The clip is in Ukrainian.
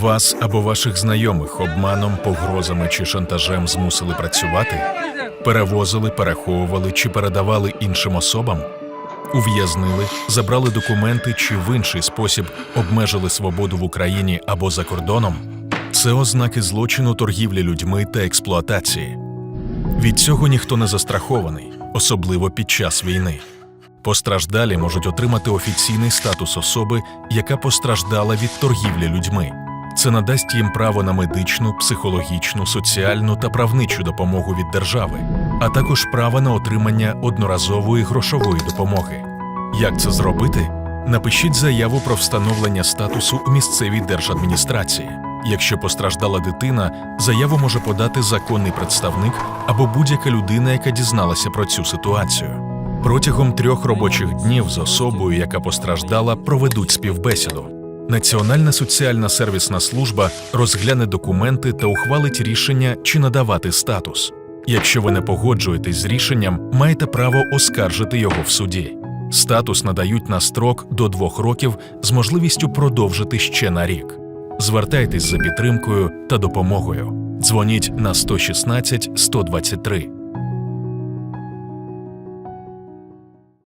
Вас або ваших знайомих обманом, погрозами чи шантажем змусили працювати? Перевозили, переховували чи передавали іншим особам? Ув'язнили, забрали документи чи в інший спосіб обмежили свободу в Україні або за кордоном? Це ознаки злочину торгівлі людьми та експлуатації. Від цього ніхто не застрахований, особливо під час війни. Постраждалі можуть отримати офіційний статус особи, яка постраждала від торгівлі людьми. Це надасть їм право на медичну, психологічну, соціальну та правничу допомогу від держави, а також право на отримання одноразової грошової допомоги. Як це зробити? Напишіть заяву про встановлення статусу у місцевій держадміністрації. Якщо постраждала дитина, заяву може подати законний представник або будь-яка людина, яка дізналася про цю ситуацію. Протягом трьох робочих днів з особою, яка постраждала, проведуть співбесіду. Національна соціальна сервісна служба розгляне документи та ухвалить рішення, чи надавати статус. Якщо ви не погоджуєтесь з рішенням, маєте право оскаржити його в суді. Статус надають на строк до двох років з можливістю продовжити ще на рік. Звертайтесь за підтримкою та допомогою. Дзвоніть на 116 123